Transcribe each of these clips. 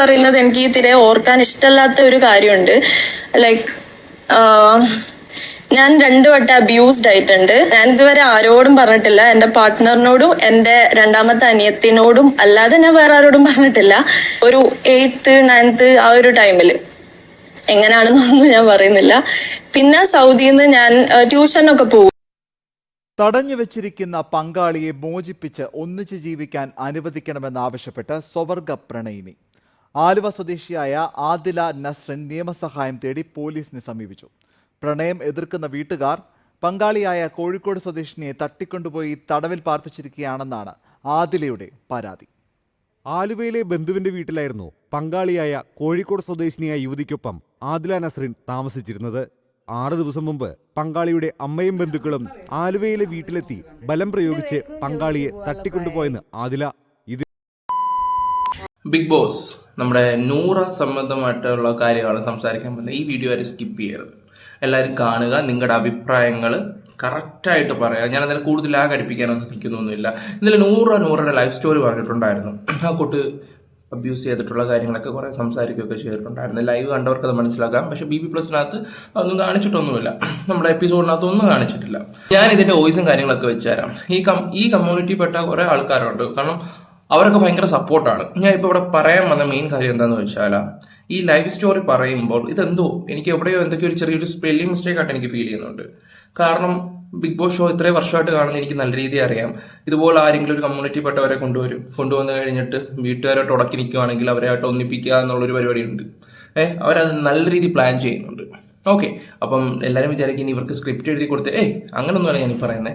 പറയുന്നത് എനിക്ക് തിരെ ഓർക്കാൻ ഇഷ്ടമല്ലാത്ത ഒരു കാര്യമുണ്ട്. ലൈക്ക് ഞാൻ രണ്ടു വട്ടം അബ്യൂസ്ഡ് ആയിട്ടുണ്ട്. ഞാൻ ഇതുവരെ ആരോടും പറഞ്ഞിട്ടില്ല. എന്റെ പാർട്ട്ണറിനോടും എന്റെ രണ്ടാമത്തെ അനിയത്തിനോടും അല്ലാതെ ഞാൻ വേറെ ആരോടും പറഞ്ഞിട്ടില്ല. ഒരു എയ്ത്ത് നയൻത്ത് ആ ഒരു ടൈമിൽ എങ്ങനെയാണെന്നൊന്നും ഞാൻ പറയുന്നില്ല. പിന്നെ സൗദിയിൽ നിന്ന് ഞാൻ ട്യൂഷനൊക്കെ പോകും തടഞ്ഞു വെച്ചിരിക്കുന്ന പങ്കാളിയെ മോചിപ്പിച്ച് ഒന്നിച്ച് ജീവിക്കാൻ അനുവദിക്കണമെന്നാവശ്യപ്പെട്ട് സ്വവർഗ പ്രണയിനി ആലുവ സ്വദേശിയായ ആദില നസ്രൻ നിയമസഹായം തേടി പോലീസിനെ സമീപിച്ചു. പ്രണയം എതിർക്കുന്ന വീട്ടുകാർ പങ്കാളിയായ കോഴിക്കോട് സ്വദേശിനിയെ തട്ടിക്കൊണ്ടുപോയി തടവിൽ പാർപ്പിച്ചിരിക്കുകയാണെന്നാണ് ആദിലയുടെ പരാതി. ആലുവയിലെ ബന്ധുവിന്റെ വീട്ടിലായിരുന്നു പങ്കാളിയായ കോഴിക്കോട് സ്വദേശിനിയായ യുവതിക്കൊപ്പം ആദില നസ്രിൻ താമസിച്ചിരുന്നത്. ആറ് ദിവസം മുമ്പ് പങ്കാളിയുടെ അമ്മയും ബന്ധുക്കളും ആലുവയിലെ വീട്ടിലെത്തി ബലം പ്രയോഗിച്ച് പങ്കാളിയെ തട്ടിക്കൊണ്ടുപോയെന്ന് ആദില ബിഗ് ബോസ് നമ്മുടെ നൂറ സംബന്ധമായിട്ടുള്ള കാര്യമാണ് സംസാരിക്കാൻ പോകുന്നത് ഈ വീഡിയോ ആരും സ്കിപ്പ് ചെയ്യരുത്. എല്ലാവരും കാണുക നിങ്ങളുടെ അഭിപ്രായങ്ങൾ കറക്റ്റായിട്ട് പറയുക. ഞാൻ അതിനെ കൂടുതൽ ലാഗ് അടിപ്പിക്കാനൊന്നും നിൽക്കുന്നൊന്നുമില്ല. ഇന്നലെ നൂറ നൂറുടെ ലൈഫ് സ്റ്റോറി പറഞ്ഞിട്ടുണ്ടായിരുന്നു. ആ കുട്ടി അബ്യൂസ് ചെയ്തിട്ടുള്ള കാര്യങ്ങളൊക്കെ കുറേ സംസാരിക്കുകയൊക്കെ ചെയ്തിട്ടുണ്ടായിരുന്നു. ലൈവ് കണ്ടവർക്ക് അത് മനസ്സിലാക്കാം. പക്ഷെ ബി ബി പ്ലസിനകത്ത് അതൊന്നും കാണിച്ചിട്ടൊന്നുമില്ല. നമ്മുടെ എപ്പിസോഡിനകത്ത് ഒന്നും കാണിച്ചിട്ടില്ല. ഞാൻ ഇതിന്റെ വോയിസും കാര്യങ്ങളൊക്കെ വെച്ചുതരാം ഈ കം ഈ കമ്മ്യൂണിറ്റിപ്പെട്ട കുറേ ആൾക്കാരുണ്ട്. കാരണം അവരൊക്കെ ഭയങ്കര സപ്പോർട്ടാണ്. ഞാൻ ഇപ്പോൾ ഇവിടെ പറയാൻ വന്ന മെയിൻ കാര്യം എന്താണെന്ന് വെച്ചാൽ ഈ ലൈഫ് സ്റ്റോറി പറയുമ്പോൾ ഇതെന്തോ എനിക്ക് എവിടെയോ എന്തൊക്കെയോ ഒരു ചെറിയൊരു സ്പെല്ലിംഗ് മിസ്റ്റേക്ക് ആയിട്ട് എനിക്ക് ഫീൽ ചെയ്യുന്നുണ്ട്. കാരണം ബിഗ് ബോസ് ഷോ ഇത്രയും വർഷമായിട്ട് കാണുന്ന എനിക്ക് നല്ല രീതി അറിയാം. ഇതുപോലെ ആരെങ്കിലും ഒരു കമ്മ്യൂണിറ്റി പെട്ടവരെ കൊണ്ടുവരും. കൊണ്ടുവന്ന് കഴിഞ്ഞിട്ട് വീട്ടുകാരായിട്ട് ഉടക്കി നിൽക്കുകയാണെങ്കിൽ അവരായിട്ട് ഒന്നിപ്പിക്കുക എന്നുള്ളൊരു പരിപാടിയുണ്ട്. ഏഹ് അവരത് നല്ല രീതി പ്ലാൻ ചെയ്യുന്നുണ്ട്. ഓക്കെ അപ്പം എല്ലാവരും വിചാരിക്കും ഇവർക്ക് സ്ക്രിപ്റ്റ് എഴുതി കൊടുത്ത് ഏയ് അങ്ങനൊന്നുമല്ല ഞാൻ പറയുന്നത്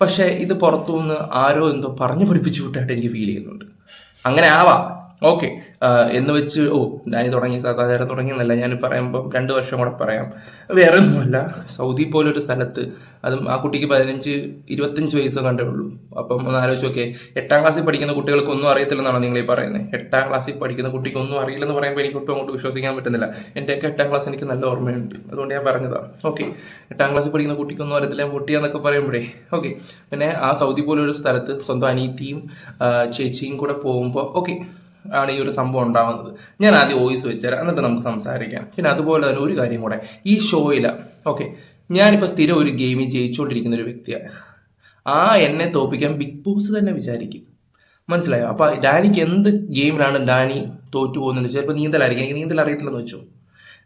പക്ഷേ ഇത് പുറത്തുനിന്ന് ആരോ എന്തോ പറഞ്ഞു പഠിപ്പിച്ചു വിട്ടായിട്ട് എനിക്ക് ഫീൽ ചെയ്യുന്നുണ്ട്. അങ്ങനെ ആവാം. ഓക്കെ എന്ന് വെച്ച് ഓ ഞാൻ തുടങ്ങി സാധാരണ തുടങ്ങിയെന്നല്ല ഞാൻ പറയുമ്പോൾ രണ്ട് വർഷം കൂടെ പറയാം. വേറെ ഒന്നുമല്ല സൗദി പോലൊരു സ്ഥലത്ത് അതും ആ കുട്ടിക്ക് പതിനഞ്ച് ഇരുപത്തഞ്ച് വയസ്സ് കണ്ടേ ഉള്ളൂ. അപ്പം ഒന്ന് ആലോചിച്ച് ഓക്കെ എട്ടാം ക്ലാസ്സിൽ പഠിക്കുന്ന കുട്ടികൾക്ക് ഒന്നും അറിയത്തില്ലെന്നാണ് നിങ്ങൾ ഈ പറയുന്നത് എട്ടാം ക്ലാസ്സിൽ പഠിക്കുന്ന കുട്ടിക്ക് ഒന്നും അറിയില്ലെന്ന് പറയുമ്പോൾ എനിക്ക് ഒട്ടും അങ്ങോട്ട് വിശ്വസിക്കാൻ പറ്റുന്നില്ല. എന്റെയൊക്കെ എട്ടാം ക്ലാസ് എനിക്ക് നല്ല ഓർമ്മയുണ്ട്. അതുകൊണ്ട് ഞാൻ പറഞ്ഞതാണ് ഓക്കെ എട്ടാം ക്ലാസ്സിൽ പഠിക്കുന്ന കുട്ടിക്കൊന്നും അറിയത്തില്ല പൊട്ടിയാന്നൊക്കെ പറയുമ്പോഴേ. ഓക്കെ പിന്നെ ആ സൗദി പോലൊരു സ്ഥലത്ത് സ്വന്തം അനീതിയും ചേച്ചിയും കൂടെ പോകുമ്പോൾ ഓക്കെ ആണ് ഈ ഒരു സംഭവം ഉണ്ടാവുന്നത്. ഞാൻ ആദ്യം വോയിസ് വെച്ചുതരാം എന്നിട്ട് നമുക്ക് സംസാരിക്കാം. പിന്നെ അതുപോലെ തന്നെ ഒരു കാര്യം കൂടെ. ഈ ഷോയിൽ ഓക്കെ ഞാനിപ്പോൾ സ്ഥിരം ഒരു ഗെയിമിൽ ജയിച്ചുകൊണ്ടിരിക്കുന്ന ഒരു വ്യക്തിയാണ്. ആ എന്നെ തോപ്പിക്കാൻ ബിഗ് ബോസ് തന്നെ വിചാരിക്കും. മനസ്സിലായോ? അപ്പോൾ ഡാനിക്ക് എന്ത് ഗെയിമിലാണ് ഡാനി തോറ്റു പോകുന്നത് ചിലപ്പോൾ നീന്തലായിരിക്കും. എനിക്ക് നീന്തൽ അറിയത്തില്ലെന്ന് വെച്ചു.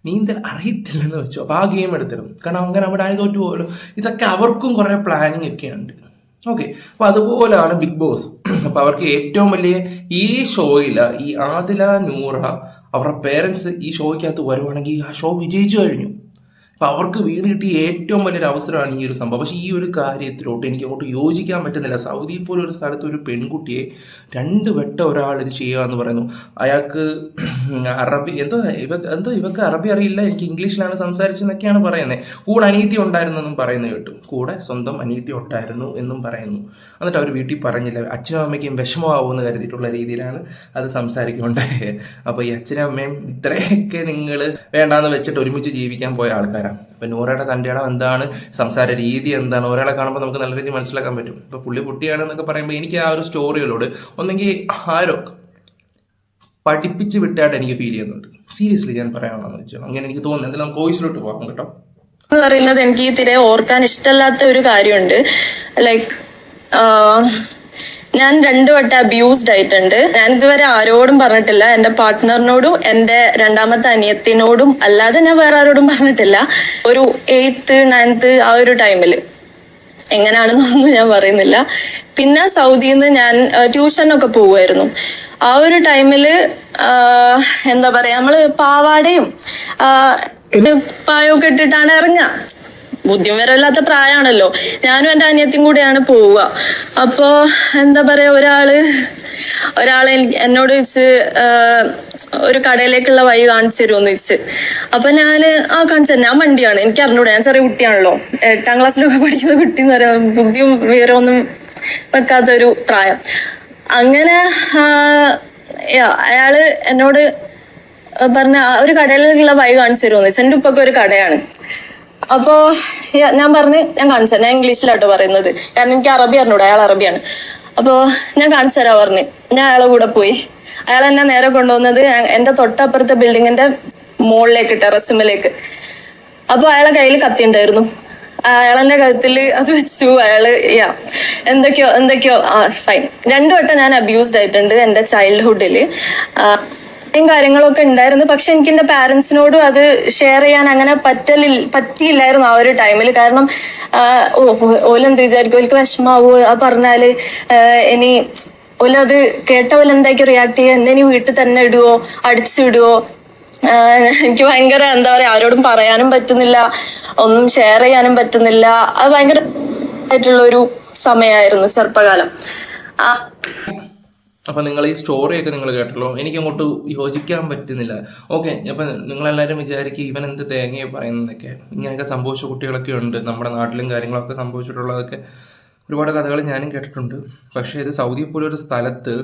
നീന്തൽ അറിയത്തില്ലെന്ന് വെച്ചു. അപ്പോൾ ആ ഗെയിം എടുത്തിരുന്നു കാരണം അങ്ങനെ അവിടെ ഡാനി തോറ്റു പോകുമല്ലോ ഇതൊക്കെ അവർക്കും കുറേ പ്ലാനിങ് ഒക്കെ ഉണ്ട് ഓക്കെ അപ്പോൾ അതുപോലാണ് ബിഗ് ബോസ് അപ്പോൾ അവർക്ക് ഏറ്റവും വലിയ ഈ ഷോയിൽ ഈ ആദില നൂറ അവരുടെ പേരൻസ് ഈ ഷോയ്ക്കകത്ത് വരുവാണെങ്കിൽ ആ ഷോ വിജയിച്ചു കഴിഞ്ഞു. അപ്പോൾ അവർക്ക് വീട് കിട്ടിയ ഏറ്റവും വലിയൊരു അവസരമാണ് ഈ ഒരു സംഭവം. പക്ഷേ ഈ ഒരു കാര്യത്തിലോട്ട് എനിക്ക് അങ്ങോട്ട് യോജിക്കാൻ പറ്റുന്നില്ല. സൗദി പോലൊരു സ്ഥലത്ത് ഒരു പെൺകുട്ടിയെ രണ്ട് വട്ടം ഒരാൾ ഇത് ചെയ്യുക എന്ന് പറയുന്നു. അയാൾക്ക് അറബി എന്തോ ഇവ എന്തോ ഇവക്ക് അറബി അറിയില്ല. എനിക്ക് ഇംഗ്ലീഷിലാണ് സംസാരിച്ചെന്നൊക്കെയാണ് പറയുന്നത്. കൂടെ അനീതി ഉണ്ടായിരുന്നു എന്നും പറയുന്നത് കേട്ടു. കൂടെ സ്വന്തം അനീതി ഉണ്ടായിരുന്നു എന്നും പറയുന്നു. എന്നിട്ട് അവർ വീട്ടിൽ പറഞ്ഞില്ല അച്ഛനും അമ്മയ്ക്കും വിഷമമാവുമെന്ന് കരുതിയിട്ടുള്ള രീതിയിലാണ് അത് സംസാരിക്കുന്നുണ്ടായത് അപ്പോൾ ഈ അച്ഛനും അമ്മയും ഇത്രയൊക്കെ നിങ്ങൾ വേണ്ടാന്ന് വെച്ചിട്ട് ഒരുമിച്ച് ജീവിക്കാൻ പോയ ആൾക്കാരാണ് അപ്പം നൂറയുടെ തന്റെ ഇടം എന്താണ്? സംസാര രീതി എന്താണ്? ഒരാളെ കാണുമ്പോൾ നമുക്ക് നല്ല രീതിയിൽ മനസ്സിലാക്കാൻ പറ്റും. ഇപ്പോൾ പുള്ളി കുട്ടിയാണെന്നൊക്കെ പറയുമ്പോൾ എനിക്ക് ആ ഒരു സ്റ്റോറികളോട് ഒന്നെങ്കിൽ ആരോ പഠിപ്പിച്ച് വിട്ടായിട്ട് എനിക്ക് ഫീൽ ചെയ്യുന്നുണ്ട്. സീരിയസ്ലി ഞാൻ പറയാമെന്ന് വെച്ചു അങ്ങനെ എനിക്ക് തോന്നുന്നു. എന്തായാലും നമുക്ക് വോയിസിലോട്ട് പോകാം കേട്ടോ. എന്ന് പറയുന്നത് എനിക്ക് തീരെ ഓർക്കാൻ ഇഷ്ടമല്ലാത്ത ഒരു കാര്യമുണ്ട്. ലൈക്ക് ഞാൻ രണ്ടു വട്ടം അബ്യൂസ്ഡ് ആയിട്ടുണ്ട്. ഞാൻ ഇതുവരെ ആരോടും പറഞ്ഞിട്ടില്ല. എന്റെ പാർട്ട്ണറിനോടും എന്റെ രണ്ടാമത്തെ അനിയത്തിനോടും അല്ലാതെ ഞാൻ വേറെ ആരോടും പറഞ്ഞിട്ടില്ല. ഒരു എയ്ത്ത് നയൻത്ത് ആ ഒരു ടൈമിൽ എങ്ങനെയാണെന്നൊന്നും ഞാൻ പറയുന്നില്ല. പിന്നെ സൗദിയിൽ നിന്ന് ഞാൻ ട്യൂഷനൊക്കെ പോവുമായിരുന്നു ആ ഒരു ടൈമിൽ എന്താ പറയാ നമ്മൾ പാവാടയും പായൊക്കെ ഇട്ടിട്ടാണ് ഇറങ്ങുക. ബുദ്ധിമുരമില്ലാത്ത പ്രായമാണല്ലോ ഞാനും എന്റെ അനിയത്തിയും കൂടെയാണ് പോവുക. അപ്പോ എന്താ പറയാ ഒരാൾ ഒരാളെ എന്നോട് ചോദിച്ച് ഒരു കടയിലേക്കുള്ള വഴി കാണിച്ചു തരുമെന്ന് ചോദിച്ച് അപ്പൊ ഞാൻ ആ കാണിച്ചു. ഞാൻ വണ്ടിയാണ്. എനിക്ക് അറിഞ്ഞൂടെ. ഞാൻ ചെറിയ കുട്ടിയാണല്ലോ. എട്ടാം ക്ലാസ്സിലൊക്കെ പഠിക്കുന്ന കുട്ടി എന്ന് പറയാം. ബുദ്ധിയും വിവരമൊന്നും വെക്കാത്തൊരു പ്രായം. അങ്ങനെ അയാൾ എന്നോട് പറഞ്ഞ ഒരു കടയിലുള്ള വഴി കാണിച്ചു തരുമെന്ന് വെച്ചാൽ എന്റെ ഉപ്പൊക്കെ ഒരു കടയാണ്. അപ്പോ ഞാൻ പറഞ്ഞ് ഞാൻ കാണിച്ചു ഞാൻ ഇംഗ്ലീഷിലാട്ടോ പറയുന്നത്. കാരണം എനിക്ക് അറബി അറിഞ്ഞൂടെ. അയാൾ അറബിയാണ്. അപ്പോ ഞാൻ കാണിച്ചു തരാ പറഞ്ഞ്. ഞാൻ അയാളെ കൂടെ പോയി. അയാൾ എന്നെ നേരെ കൊണ്ടുവന്നത് എന്റെ തൊട്ടപ്പുറത്തെ ബിൽഡിങ്ങിന്റെ മുകളിലേക്ക് ടെറസിമിലേക്ക് അപ്പൊ അയാളെ കയ്യിൽ കത്തി ഉണ്ടായിരുന്നു അയാളെന്റെ കഴുത്തിൽ അത് വെച്ചു. അയാൾ യാ എന്തൊക്കെയോ എന്തൊക്കെയോ ആ ഫൈൻ രണ്ടു വട്ടം ഞാൻ അബ്യൂസ്ഡ് ആയിട്ടുണ്ട് എന്റെ ചൈൽഡ്ഹുഡിൽ കാര്യങ്ങളൊക്കെ ഉണ്ടായിരുന്നു. പക്ഷെ എനിക്ക് എന്റെ പാരന്റ്സിനോടും അത് ഷെയർ ചെയ്യാൻ അങ്ങനെ പറ്റലിൽ പറ്റിയില്ലായിരുന്നു ആ ഒരു ടൈമിൽ കാരണം ഓലെന്ത് വിചാരിക്കും? ഓൽക്ക് വിഷമാവോ? ആ പറഞ്ഞാൽ ഇനി ഇനി ഓലത് കേട്ട പോലെ എന്തായിരിക്കും റിയാക്ട് ചെയ്യുക? എന്നെ ഇനി വീട്ടിൽ തന്നെ ഇടുവോ? അടിച്ചിടുവോ എനിക്ക് ഭയങ്കര എന്താ പറയാ ആരോടും പറയാനും പറ്റുന്നില്ല. ഒന്നും ഷെയർ ചെയ്യാനും പറ്റുന്നില്ല. അത് ഭയങ്കര ആയിട്ടുള്ള ഒരു സമയമായിരുന്നു ചെറുപ്പകാലം. അപ്പം നിങ്ങൾ ഈ സ്റ്റോറിയൊക്കെ നിങ്ങൾ കേട്ടല്ലോ എനിക്ക് അങ്ങോട്ട് യോജിക്കാൻ പറ്റുന്നില്ല. ഓക്കെ അപ്പം നിങ്ങളെല്ലാവരും വിചാരിക്കും ഇവൻ എന്ത് തേങ്ങയെ പറയുന്നതൊക്കെ ഇങ്ങനെയൊക്കെ സംഭവിച്ച കുട്ടികളൊക്കെ ഉണ്ട്. നമ്മുടെ നാട്ടിലും കാര്യങ്ങളൊക്കെ സംഭവിച്ചിട്ടുള്ളതൊക്കെ. ഒരുപാട് കഥകൾ ഞാനും കേട്ടിട്ടുണ്ട്. പക്ഷേ ഇത് സൗദി പോലൊരു സ്ഥലത്ത്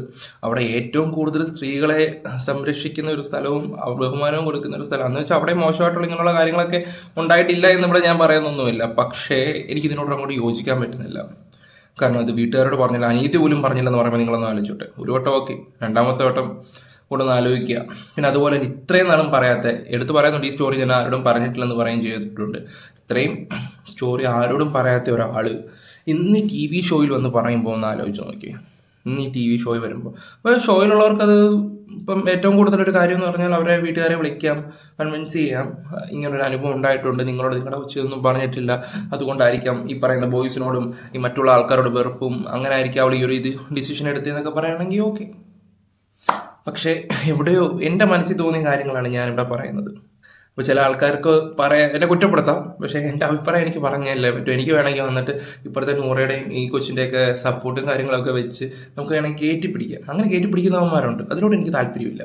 അവിടെ ഏറ്റവും കൂടുതൽ സ്ത്രീകളെ സംരക്ഷിക്കുന്ന ഒരു സ്ഥലവും ബഹുമാനവും കൊടുക്കുന്ന ഒരു സ്ഥലമാണ് എന്ന് വെച്ചാൽ അവിടെ മോശമായിട്ടുള്ള ഇങ്ങനെയുള്ള കാര്യങ്ങളൊക്കെ ഉണ്ടായിട്ടില്ല എന്നിവിടെ ഞാൻ പറയുന്നൊന്നുമില്ല. പക്ഷേ എനിക്കിതിനോട് അങ്ങോട്ട് യോജിക്കാൻ പറ്റുന്നില്ല. കാരണം അത് വീട്ടുകാരോട് പറഞ്ഞില്ല അനീതി പോലും പറഞ്ഞില്ലെന്ന് പറയുമ്പോൾ നിങ്ങളൊന്ന് ആലോചിച്ചോട്ടെ. ഒരു വട്ടം ഓക്കെ രണ്ടാമത്തെ വട്ടം കൂടെ ആലോചിക്കുക. പിന്നെ അതുപോലെ തന്നെ ഇത്രയും നാളും പറയാത്ത എടുത്തു പറയുന്നുണ്ട് ഈ സ്റ്റോറി ഞാൻ ആരോടും പറഞ്ഞിട്ടില്ലെന്ന് പറയുകയും ചെയ്തിട്ടുണ്ട്. ഇത്രയും സ്റ്റോറി ആരോടും പറയാത്ത ഒരാൾ ഇന്ന് ടി വി ഷോയിൽ വന്ന് പറയുമ്പോൾ ഒന്ന് ആലോചിച്ച് നോക്കി ഇന്ന് ഈ ടി വി ഷോയിൽ വരുമ്പോൾ അപ്പോൾ ഷോയിലുള്ളവർക്ക് ഇപ്പം ഏറ്റവും കൂടുതൽ ഒരു കാര്യം എന്ന് പറഞ്ഞാൽ അവരെ വീട്ടുകാരെ വിളിക്കാം കൺവിൻസ് ചെയ്യാം. ഇങ്ങനൊരു അനുഭവം ഉണ്ടായിട്ടുണ്ട്. നിങ്ങളോട് നിങ്ങളുടെ ഉച്ചയൊന്നും പറഞ്ഞിട്ടില്ല. അതുകൊണ്ടായിരിക്കാം ഈ പറയുന്ന ബോയ്സിനോടും ഈ മറ്റുള്ള ആൾക്കാരോട് വെറുപ്പും അങ്ങനെ ആയിരിക്കും അവൾ ഈ ഒരു ഇത് ഡിസിഷൻ എടുത്തതെന്നൊക്കെ പറയുകയാണെങ്കിൽ ഓക്കെ പക്ഷേ എവിടെയോ എന്റെ മനസ്സിൽ തോന്നിയ കാര്യങ്ങളാണ് ഞാനിവിടെ പറയുന്നത്. അപ്പോൾ ചില ആൾക്കാർക്ക് പറയാൻ എന്നെ കുറ്റപ്പെടുത്താം. പക്ഷേ എന്റെ അഭിപ്രായം എനിക്ക് പറഞ്ഞല്ലേ പറ്റും. എനിക്ക് വേണമെങ്കിൽ വന്നിട്ട് ഇപ്പോഴത്തെ നൂറയുടെയും ഈ കൊച്ചിന്റെയൊക്കെ സപ്പോർട്ടും കാര്യങ്ങളൊക്കെ വെച്ച് നമുക്ക് വേണമെങ്കിൽ കയറ്റി പിടിക്കാം. അങ്ങനെ കയറ്റി പിടിക്കുന്നവന്മാരുണ്ട്. അതിനോട് എനിക്ക് താല്പര്യമില്ല.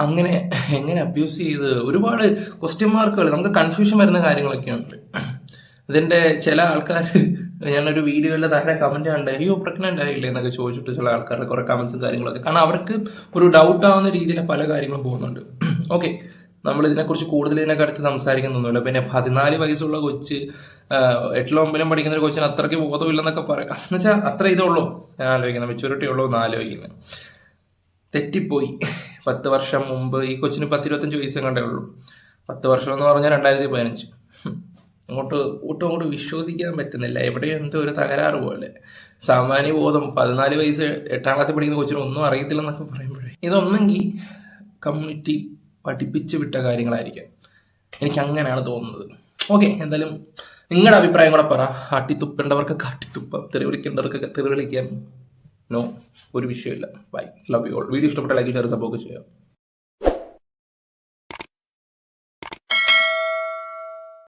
അങ്ങനെ എങ്ങനെ അബ്യൂസ് ചെയ്ത് ഒരുപാട് ക്വസ്റ്റ്യൻ മാർക്കുകൾ നമുക്ക് കൺഫ്യൂഷൻ വരുന്ന കാര്യങ്ങളൊക്കെ ഉണ്ട് അതിന്റെ ചില ആൾക്കാർ ഞാനൊരു വീഡിയോയിലെ താഴെ കമന്റ് കണ്ട് അയ്യോ പ്രഗ്നന്റ് ആയില്ലേ? എന്നൊക്കെ ചോദിച്ചിട്ട് ചില ആൾക്കാരുടെ കുറേ കമൻസും കാര്യങ്ങളൊക്കെ. കാരണം അവർക്ക് ഒരു ഡൗട്ട് ആവുന്ന രീതിയിൽ പല കാര്യങ്ങളും പോകുന്നുണ്ട്. ഓക്കെ നമ്മൾ ഇതിനെക്കുറിച്ച് കൂടുതൽ ഇതിനൊക്കെ അടുത്ത് സംസാരിക്കുന്നൊന്നുമില്ല പിന്നെ പതിനാല് വയസ്സുള്ള കൊച്ച് എട്ടിലോ ഒമ്പതിലും പഠിക്കുന്ന ഒരു കൊച്ചിന് അത്രയ്ക്ക് ബോധമില്ലെന്നൊക്കെ പറയാം എന്ന് വെച്ചാൽ അത്ര ഇതുള്ളൂ ഞാൻ ആലോചിക്കുന്നത് മെച്ചൂരിറ്റി ഉള്ളൂ എന്ന് ആലോചിക്കുന്നത് തെറ്റിപ്പോയി. പത്ത് വർഷം മുമ്പ് ഈ കൊച്ചിന് പത്ത് ഇരുപത്തഞ്ച് വയസ്സേ കണ്ടേ ഉള്ളൂ. പത്ത് വർഷം എന്ന് പറഞ്ഞാൽ രണ്ടായിരത്തി പതിനഞ്ച്. അങ്ങോട്ട് ഒട്ടും അങ്ങോട്ട് വിശ്വസിക്കാൻ പറ്റുന്നില്ല. എവിടെയോ എന്തോ ഒരു തകരാറ് പോലെ. സാമാന്യ ബോധം പതിനാല് വയസ്സ് എട്ടാം ക്ലാസ്സിൽ പഠിക്കുന്ന കൊച്ചിന് ഒന്നും അറിയത്തില്ലെന്നൊക്കെ പറയുമ്പോഴേ. ഇതൊന്നെങ്കിൽ കമ്മ്യൂണിറ്റി പഠിപ്പിച്ച് വിട്ട കാര്യങ്ങളായിരിക്കാം. എനിക്ക് അങ്ങനെയാണ് തോന്നുന്നത്. ഓക്കെ എന്തായാലും നിങ്ങളുടെ അഭിപ്രായം കൂടെ പറ. അട്ടിത്തുപ്പേണ്ടവർക്കൊക്കെ അട്ടിത്തുപ്പം തെറി വിളിക്കേണ്ടവർക്ക് തെറി വിളിക്കാം നോ ഒരു വിഷയമില്ല bye. Love you all video ഇഷ്ടപ്പെട്ട ലൈക്ക് ഷെയർ സപ്പോർട്ട് ചെയ്യാം.